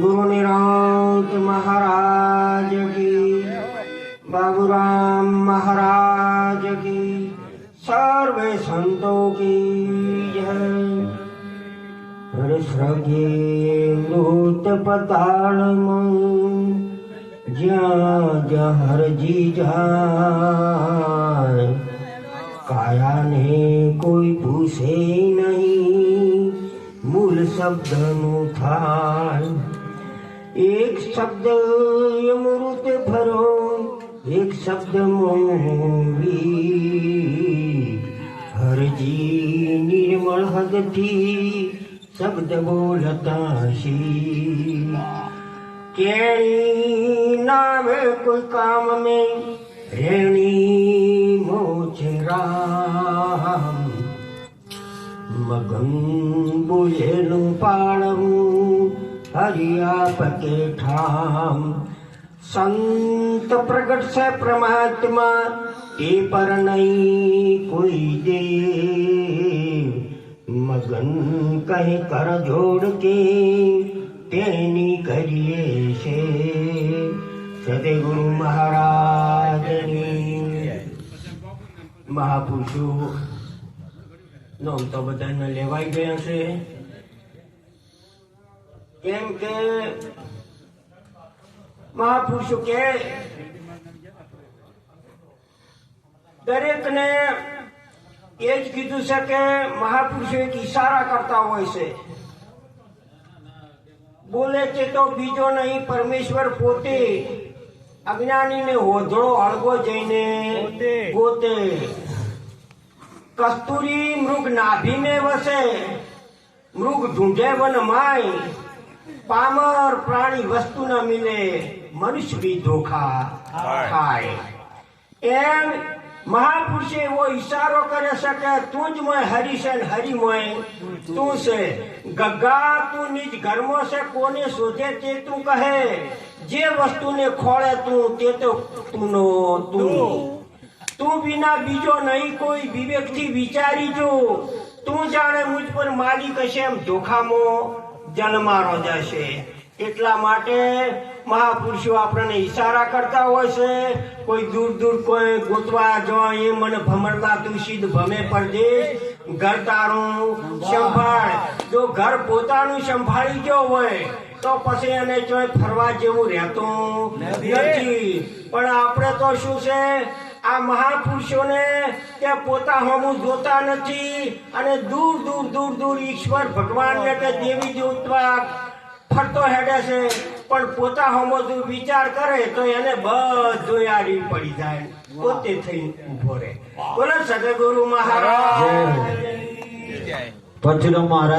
गुरुनिरांत महाराज की, बाबूराम महाराज की, सर्वे संतों की जय। पताल हर जी जाए। काया ने कोई भूसे नहीं, मूल शब्द नु था એક શબ્દ અમૃત ભરો, એક શબ્દ મોવી હરજી નિર્મળ હદથી શબ્દ બોલતા શી. કેણી નામે કોઈ કામ મેં, રેણી મોચ રામ. મગન બોલેલું પાળવું હરિયા પકે ઠામ સંત પ્રગટ છે પ્રમાત્મા એ પર નહીં કોઈ દે મગન કહે કર જોડ કે તેની કરીએ છે સદગુરુ મહારાજની મહાપુરુષો નામ તો બધાને લેવાઈ ગયા છે કેમ કે મહાપુરુષો કે દરેકને એ જ કીધું છે કે મહાપુરુષો એક ઈશારા કરતા હોય છે બોલે છે તો બીજો નહીં પરમેશ્વર પોતે અજ્ઞાનીને હોધળો હળગો જઈને પોતે કસ્તુરી મૃગ નાભીને વસે મૃગ ઢૂંઢે વન માય પામર પ્રાણી વસ્તુ ન મિલે મનુષ્ય બી ધોખા ખાય. એમ મહાપુરુષે એવો ઈશારો કરે છે કે તું જ મોય હરી છે હરી મોય તું છે. ગગા તું નિજ ઘરમાં છે કોને શોધે તે તું કહે. જે વસ્તુને ખોળે તું તે તો તુંનો તું. તું વિના બીજો નહીં કોઈ વિવેકથી વિચારી જો. તું જાણે મુજ પર માલિક હશે એમ ધોખામાં. જન્મારો જશે. એટલા માટે મહાપુરુષો આપણને ઈશારા કરતા હોય છે, કોઈ દૂર દૂર કોઈ ગોતવા જવા એ મને ભમરતા તું સીધ ભમે પરદેશ ઘર તારું સંભાળ. જો ઘર પોતાનું સંભાળી ગયો હોય, તો પછી એને ચોય ફરવા જેવું રહેતું નથી. પણ આપણે તો શું છે આ મહાપુરુષોને કે પોતા હોમું જોતા નથી અને દૂર દૂર દૂર દૂર ઈશ્વર ભગવાનને કે દેવી દેવતા ફરતો હેડે છે. પણ પોતા હોમો જો વિચાર કરે તો એને બધું આડી પડી જાય. પોતે થઈ ઊભો રહે. બોલો સદગુરુ મહારાજ. પરશુરામ મહારાજ.